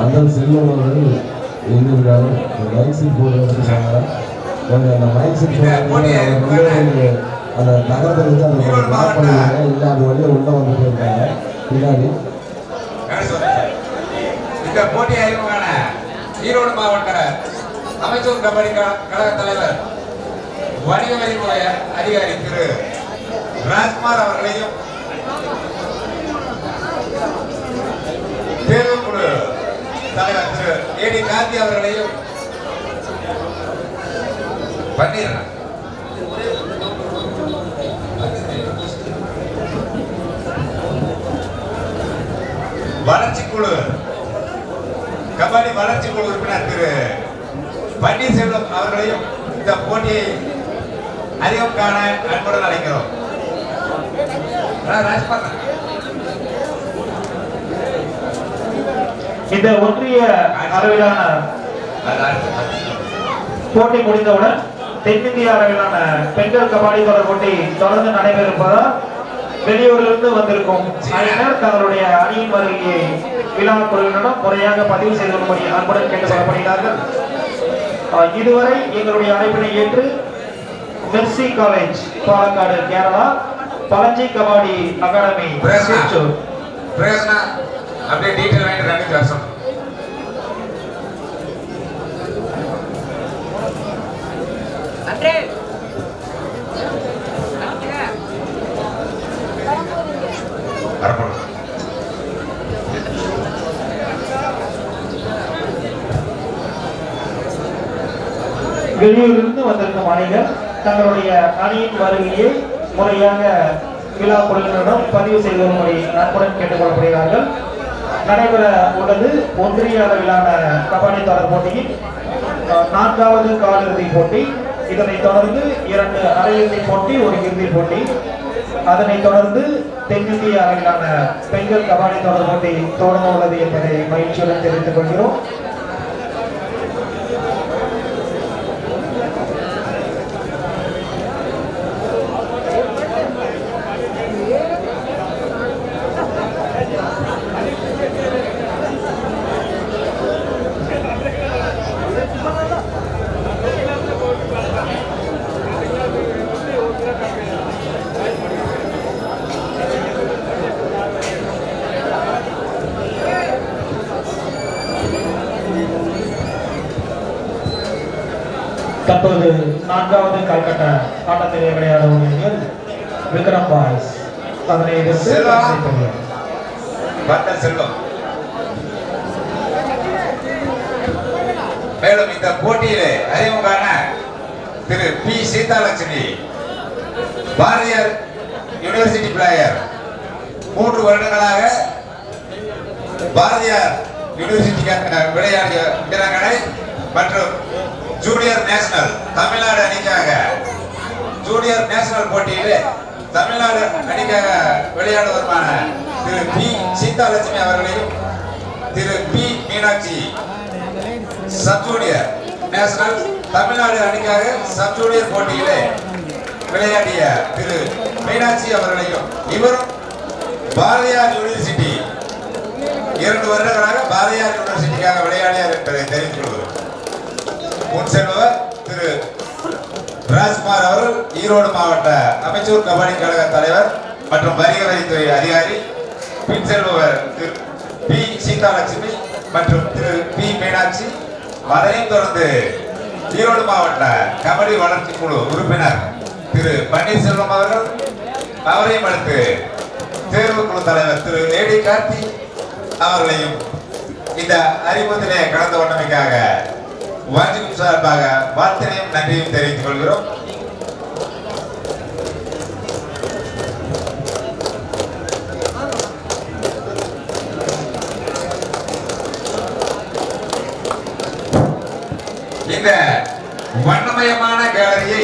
பந்தல் செல்வம் அவர்கள் எழுதியிருக்காரு mic set போட்டு வச்சிருக்காங்க. கொஞ்சம் அந்த மைக் செட் போட்டு அந்த நகரத்தை வந்து அந்த பிளாக் பண்ணுவாங்க இல்லை அது வழியே உள்ள வந்து போயிருக்காங்க. பின்னாடி. கணேஷ் வந்து சார். இந்த போட்டி அறிமுகமான ஈரோடு மாவட்ட அமைச்சர் கபடி கழக தலைவர் வணிக வரித்துறை அதிகாரி திரு ராஜ்குமார் அவர்களையும் தேர்வுக்குழு தலைவர் திரு ஏடி காந்தி அவர்களையும் பண்ணிடுறேன். வளர்ச்சி குழு. கபடி வளர்ச்சி குழு உறுப்பினர் திரு பன்னீர்செல்வம் அவர்களையும் இந்த போட்டியை அதிகம் காண அன்புடன் அழைக்கிறோம். ஆ, இந்த ஒன்றிய அளவிலான. போட்டி முடிந்தவுடன் தென்னிந்திய அளவிலான பெண்கள் கபாடி தொடர் போட்டி தொடர்ந்து நடைபெறுவதால் வெளியூரிலிருந்து வந்திருக்கும் அணியினர் தங்களுடைய அணியின் வருகையை விழா குழுவினரிடம் முறையாக பதிவு செய்து கொள்ளும்படி அன்புடன் கேட்டுக்கொள்ளப்படுகிறார்கள் அஹ், இதுவரை எங்களுடைய அழைப்பினை ஏற்று Mercy college Palakkad Kerala Pazhanji kabaddi academy அப்படியே டீட்டெயில் வாங்கிட்டு ரெண்டு வருஷம் வெளியூரிலிருந்து வந்திருக்கும் அணிகள் தங்களுடைய அணியின் வருகையை முறையாக விழா குழுவினரிடம் பதிவு செய்து வரும்படி நட்புடன் கேட்டுக்கொள்ளப்படுகிறார்கள். நடைபெற உள்ளது ஒன்றிய அளவிலான கபாடி தொடர் போட்டியின் நான்காவது காலிறுதி போட்டி. இதனைத் தொடர்ந்து இரண்டு அரையிறுதி போட்டி ஒரு இறுதி போட்டி. அதனைத் தொடர்ந்து தென்னிந்திய அளவிலான பெண்கள் கபாடி தொடர் போட்டி தொடங்க உள்ளது என்பதை மகிழ்ச்சியுடன் தெரிவித்துக் கொள்கிறோம். தற்போது நான்காவது கால்கட்ட ஆட்டத்தில் விளையாடும் அணிகள் விக்ரம் பாய்ஸ். பந்தல் செல்வம். மேலும் இந்த போட்டியிலே அறிமுகமான Thiru P. Seethalakshmi Bharathiar university player. மூன்று வருடங்களாக பாரதியார் யூனிவர்சிட்டிக்காக விளையாடிய வீராங்கனை மற்றும் ஜூனியர் நேஷனல் தமிழ்நாடு அணிக்காக. ஜூனியர் நேஷனல் போட்டியில் தமிழ்நாடு அணிக்காக விளையாடுவதற்கான திரு பி. சீதாலட்சுமி அவர்களையும் Thiru P. Meenakshi sub junior national Tamil Nadu அணிக்காக சப் ஜூனியர் போட்டியிலே விளையாடிய திரு மீனாட்சி அவர்களையும் இவரும் பாரதியார் யூனிவர்சிட்டி இரண்டு வருடங்களாக பாரதியார் யூனிவர்சிட்டிக்காக விளையாடியார் என்பதை தெரிந்து கொள்கிறோம். முன் திரு ராஜ்குமார் அவர்கள் ஈரோடு மாவட்ட அமைச்சூர் கபடி கழக தலைவர் மற்றும் வணிக வரித்துறை அதிகாரி பின் செல்பவர் திரு பி சீதாலட்சுமி மற்றும் திரு பி மீனாட்சி. அதனையும் தொடர்ந்து ஈரோடு மாவட்ட கபடி வளர்ச்சி குழு உறுப்பினர் திரு பன்னீர்செல்வம் அவர்கள் அவரையும் அடுத்து தேர்வு குழு தலைவர் திரு ஏடி கார்த்தி அவர்களையும் இந்த அறிமுகத்திலே கலந்து கொண்டமைக்காக வாஞ்சிக்கும் சார்பாக வாழ்த்தினையும் நன்றியும் தெரிவித்துக் கொள்கிறோம். இந்த வண்ணமயமான கேலரியை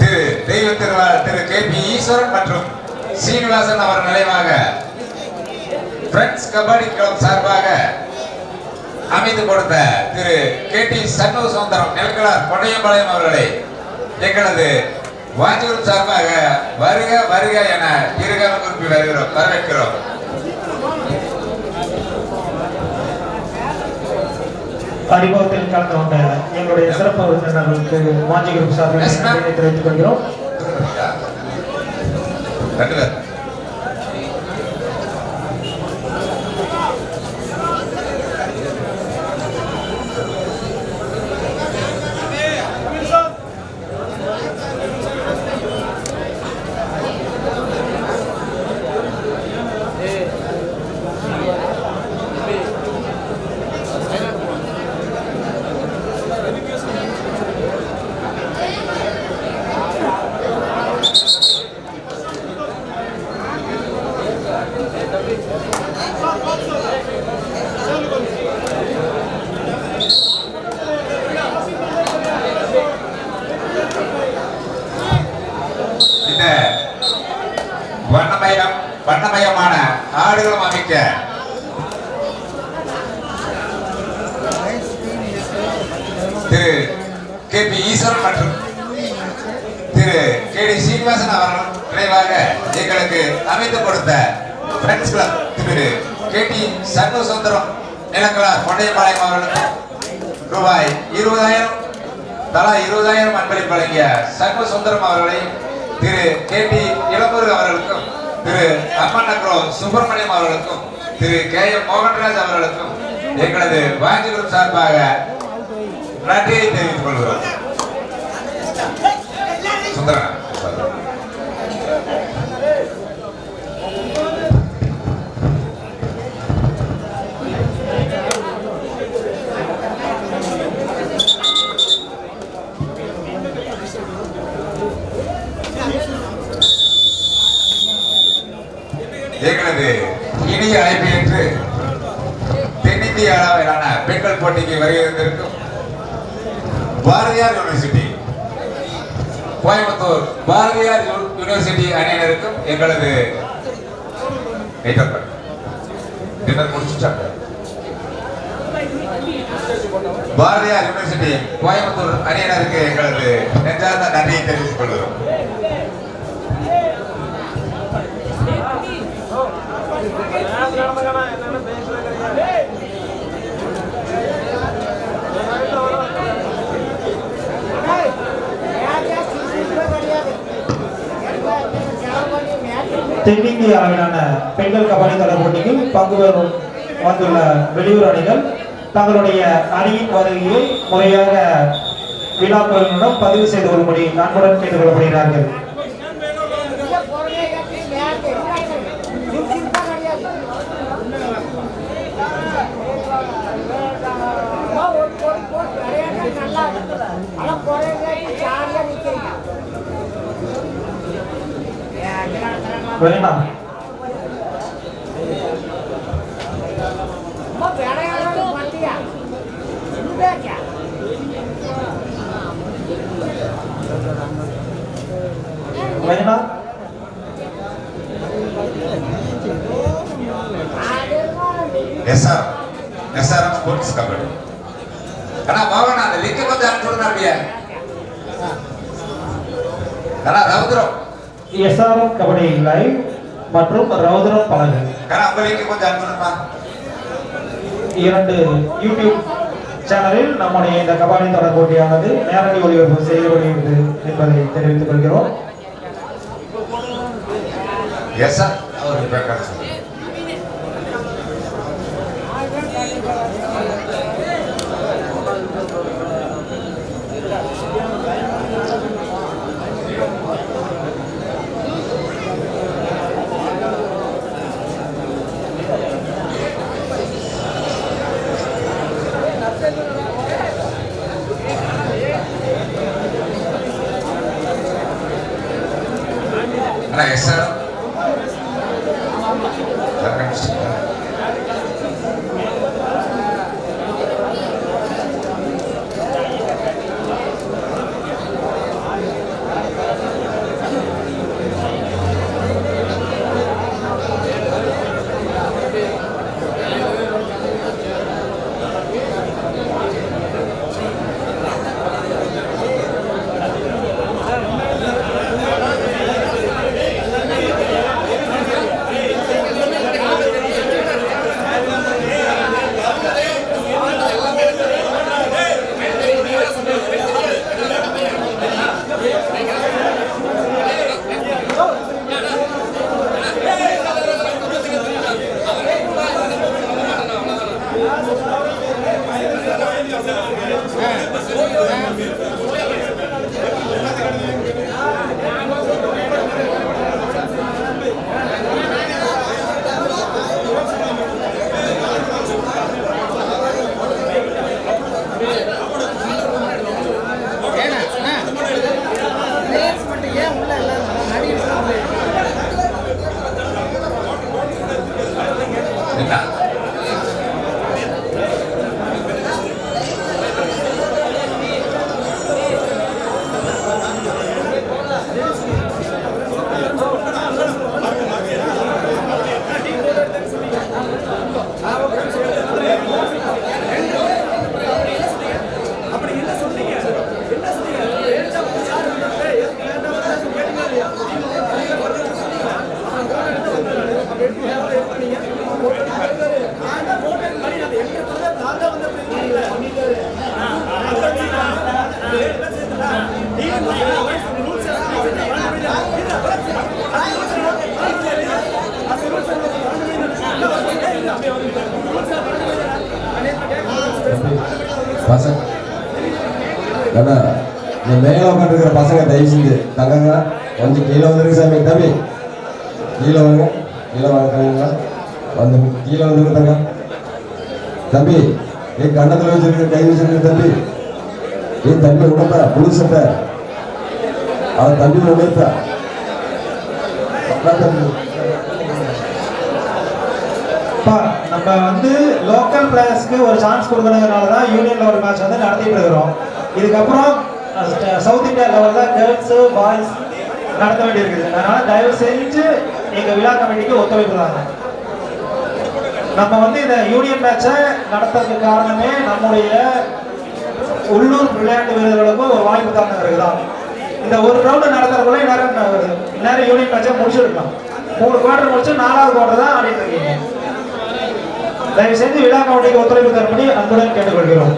திரு தெய்வ திருவாளர் திரு கே பி ஈஸ்வரன் மற்றும் சீனிவாசன் அவர் நினைவாக பிரெண்ட்ஸ் கபடி கிளப் சார்பாக அமைத்து கொடுத்த திரு கே டி சண்முக சுந்தரம் நெல்களார் கொடையம்பாளையம் அவர்களை எங்களது வாஞ்சிகுரு சார்பாக வருக வருக என இருகரம் குறிப்பி வருகிறோம் வரவேற்கிறோம். அறிமுகத்தில் கலந்து கொண்ட எங்களுடைய சிறப்பு விருந்தினர்களுக்கு வாஞ்சி குரூப் சார்பில் தெரிவித்துக் கொள்கிறோம். ரெண்டு பேர் இந்த வண்ணமயம் வண்ணமயமான ஆடுகளும் அமைக்க திரு கே பி ஈஸ்வரன் மற்றும் திரு கே டி சீனிவாசன் அவர்கள் நினைவாக எங்களுக்கு அமைத்து கொடுத்த friends club Thiru K T Shanmuga Sundaram நிலங்களார் அவர்களுக்கும் ரூபாய் இருபதாயிரம் தலா இருபதாயிரம் அன்பளிப்பு வழங்கிய சண்முக சுந்தரம் அவர்களை திரு கே டி இளம்பூர் அவர்களுக்கும் திரு அம்மன் நக்ரோ சுப்பிரமணியம் அவர்களுக்கும் திரு கே எம் மோகன்ராஜ் அவர்களுக்கும் எங்களது வாஞ்சி குரூப் சார்பாக நன்றியை தெரிவித்துக் கொள்கிறோம். சுந்தரம் எங்களது இனிய அழைப்பு என்று தென்னிந்திய அளவிலான பெண்கள் போட்டிக்கு வருகிறதற்கும் பாரதியார் யூனிவர்சிட்டி கோயம்புத்தூர் பாரதியார் யூனிவர்சிட்டி அணியினருக்கும் எங்களது டின்னர் முடிச்சுட்டாங்க பாரதியார் யூனிவர்சிட்டி கோயம்புத்தூர் அணியினருக்கு எங்களது நெஞ்சார்ந்த நன்றியை தெரிவித்துக் கொள்கிறோம். தென்னிந்திய அளவிலான பெண்கள் கபடி தொடர் போட்டியில் பங்கு பெறும் வந்துள்ள வெளியூர் அணிகள் தங்களுடைய அணியின் வருகையை முறையாக விழாக்களிடம் பதிவு செய்து கொள்ளும்படி அன்புடன் கேட்டுக் கொள்ளப்படுகிறார்கள். Ready, ma'am? Ready, ma'am? Yes, sir. Yes, sir. I'm sports covered. ಅಣ್ಣ ಭಾವಣ್ಣ ಅಲ್ಲಿ ಲಿಂಕ್ ಬಂದು ಹಾಕ್ಬಿಡ್ತಾರೆ ಬಿಯ ಅಣ್ಣ ರೌದ್ರು எஸ்ஆர்எம் கபடி லைவ் மற்றும் ரவுதரம் பலகை. இரண்டு யூடியூப் சேனலில் நம்முடைய இந்த கபாடி தொடர் போட்டியானது நேரடி ஒளிபரப்பு செய்யப்படுகிறது என்பதை தெரிவித்துக் கொள்கிறோம். 来生 செஞ்சு கொஞ்சம் கீழே வந்துருக்கு சாமி தம்பி. கீழே வாங்க கீழே வாங்க வந்து கீழே வந்துருக்கு தம்பி ஏ கண்ணத்தில் வச்சிருக்க கை வச்சிருக்க தம்பி. ஏ தம்பி உடம்பா புதுசட்ட அவன் தம்பி உடைத்தா தம்பி. அப்பா, நம்ம வந்து லோக்கல் பிளேயர்ஸ்க்கு ஒரு சான்ஸ் கொடுக்கறதுனால தான் யூனியன் லெவல் மேட்ச் வந்து நடத்திட்டு இருக்கிறோம். இதுக்கப்புறம் சவுத் இந்தியா லெவலில் கேர்ள்ஸ் பாய்ஸ் நடத்த வேண்டியிருக்குது. அதனால தயவு செஞ்சு எங்க விழா கமிட்டிக்கு ஒத்துழைப்பு தாங்க நம்ம வந்து இந்த யூனியன் மேட்சை நடத்துறதுக்கு காரணமே நம்முடைய உள்ளூர் விளையாட்டு வீரர்களுக்கும் ஒரு வாய்ப்பு தாங்கிறதுக்கு தான் இந்த ஒரு ரவுண்டு நடத்துறதுக்குள்ள நேரம் நேரம் யூனியன் மேட்சை முடிச்சிருக்கலாம். மூணு குவார்டர் முடிச்சு நாலாவது குவார்டர் தான் ஆடிட்டு இருக்கீங்க. தயவு செய்து விழா கமிட்டிக்கு ஒத்துழைப்பு தரும்படி அன்புடன் கேட்டுக்கொள்கிறோம்.